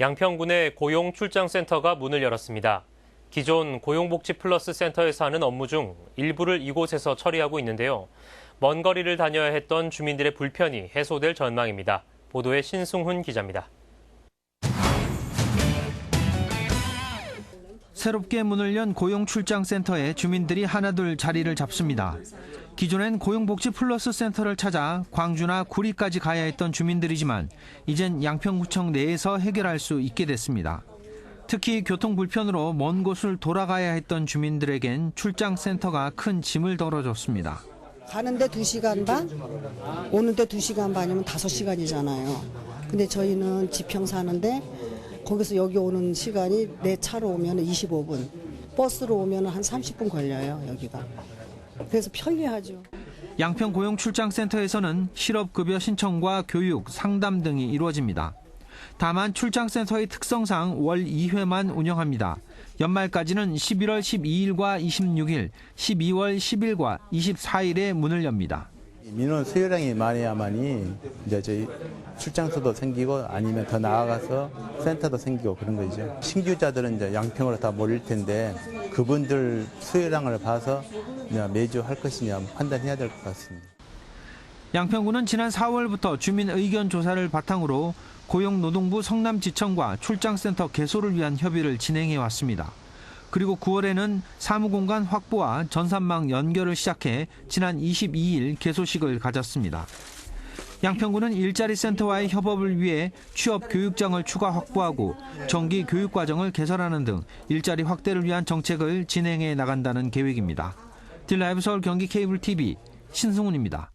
양평군의 고용출장센터가 문을 열었습니다. 기존 고용복지 플러스 센터에서 하는 업무 중 일부를 이곳에서 처리하고 있는데요. 먼 거리를 다녀야 했던 주민들의 불편이 해소될 전망입니다. 보도에 신승훈 기자입니다. 새롭게 문을 연 고용출장센터에 주민들이 하나둘 자리를 잡습니다. 기존엔 고용복지 플러스 센터를 찾아 광주나 구리까지 가야 했던 주민들이지만 이젠 양평구청 내에서 해결할 수 있게 됐습니다. 특히 교통 불편으로 먼 곳을 돌아가야 했던 주민들에겐 출장센터가 큰 짐을 덜어줬습니다. 가는데 2시간 반, 오는데 2시간 반이면 5시간이잖아요. 근데 저희는 지평 사는데 거기서 여기 오는 시간이 내 차로 오면 25분, 버스로 오면 한 30분 걸려요, 여기가. 그래서 편리하죠. 양평 고용 출장센터에서는 실업급여 신청과 교육, 상담 등이 이루어집니다. 다만 출장센터의 특성상 월 2회만 운영합니다. 연말까지는 11월 12일과 26일, 12월 10일과 24일에 문을 엽니다. 민원 수요량이 많아야만이 이제 저희 출장소도 생기고 아니면 더 나아가서 센터도 생기고 그런 거죠. 신규자들은 이제 양평으로 다 몰릴 텐데 그분들 수요량을 봐서 매주 할 것이냐 판단해야 될 것 같습니다. 양평구는 지난 4월부터 주민 의견 조사를 바탕으로 고용노동부 성남지청과 출장센터 개소를 위한 협의를 진행해 왔습니다. 그리고 9월에는 사무공간 확보와 전산망 연결을 시작해 지난 22일 개소식을 가졌습니다. 양평구는 일자리 센터와의 협업을 위해 취업 교육장을 추가 확보하고 정기 교육 과정을 개설하는 등 일자리 확대를 위한 정책을 진행해 나간다는 계획입니다. 딜라이브 서울 경기 케이블 TV 신승훈입니다.